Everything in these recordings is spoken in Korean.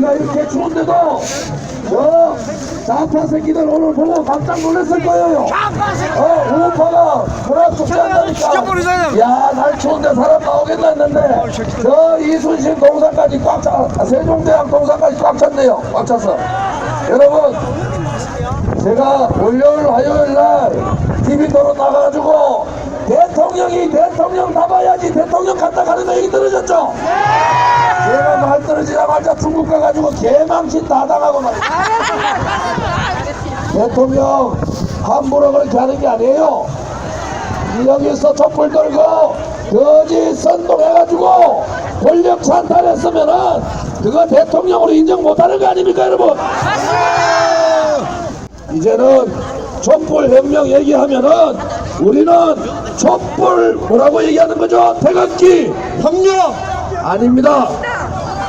우리가 이렇게 추운데도 저 좌파 새끼들 오늘 보고 깜짝 놀랐을 거예요. 어, 우파가 문화 축제한다니까. 죽여버리자. 야, 날 추운데 사람 나오겠나 했는데 저 이순신 동상까지 꽉 차, 아, 세종대왕 동상까지 꽉 찼네요. 꽉 찼어. 여러분, 제가 월요일, 화요일 날 TV 토론 나가가지고 대통령이 대통령 잡아야지 대통령 갔다 가는 거 얘기 들으셨죠? 제가 말 떨어지자마자 중국 가가지고 개망신 다 당하고 말 대통령 함부로 그렇게 하는 게 아니에요. 여기서 촛불 들고 거짓 선동해가지고 권력 찬탈했으면은 그거 대통령으로 인정 못하는 거 아닙니까 여러분? 이제는 촛불 혁명 얘기하면은 우리는 촛불 뭐라고 얘기하는 거죠? 태극기 혁명! 아닙니다.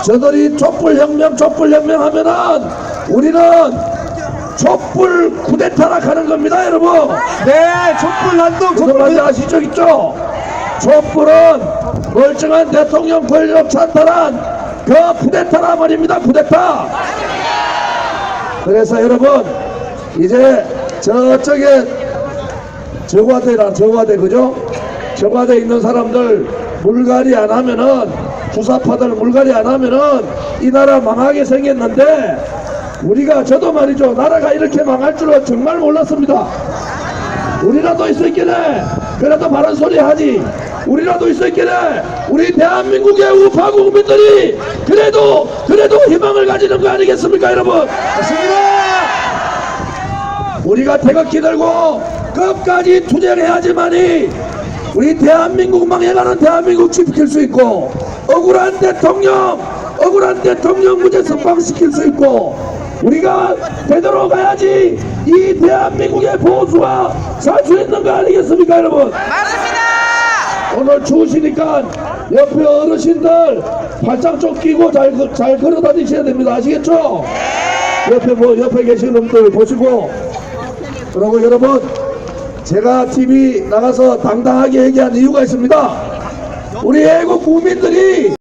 저들이 촛불 혁명, 촛불 혁명 하면은 우리는 촛불 쿠데타라 하는 겁니다, 여러분. 네, 촛불 난동, 무슨 촛불 말인지 아시죠, 있죠? 촛불은 멀쩡한 대통령 권력 찬탈한 그 쿠데타라 말입니다, 쿠데타. 그래서 여러분, 이제 저쪽에 정화대란 정화대 그죠? 정화대 있는 사람들 물갈이 안 하면은 주사파들 물갈이 안 하면은 이 나라 망하게 생겼는데 우리가 저도 말이죠 나라가 이렇게 망할 줄은 정말 몰랐습니다. 우리라도 있었기에 그래도 바른 소리 하지. 우리라도 있었기에 우리 대한민국의 우파 국민들이 그래도 그래도 희망을 가지는 거 아니겠습니까 여러분? 우리가 태극기 들고 끝까지 투쟁해야지만이 우리 대한민국 망해가는 대한민국 지킬 수 있고 억울한 대통령 억울한 대통령 무죄 석방시킬 수 있고 우리가 되돌아가야지 이 대한민국의 보수와 살수 있는 거 아니겠습니까 여러분? 오늘 추우시니까 옆에 어르신들 팔짱 끼고 잘, 걸- 잘 걸어 다니셔야 됩니다. 아시겠죠? 옆에 뭐 옆에 계신 분들 보시고. 그리고 여러분 제가 TV 나가서 당당하게 얘기한 이유가 있습니다. 우리 애국 국민들이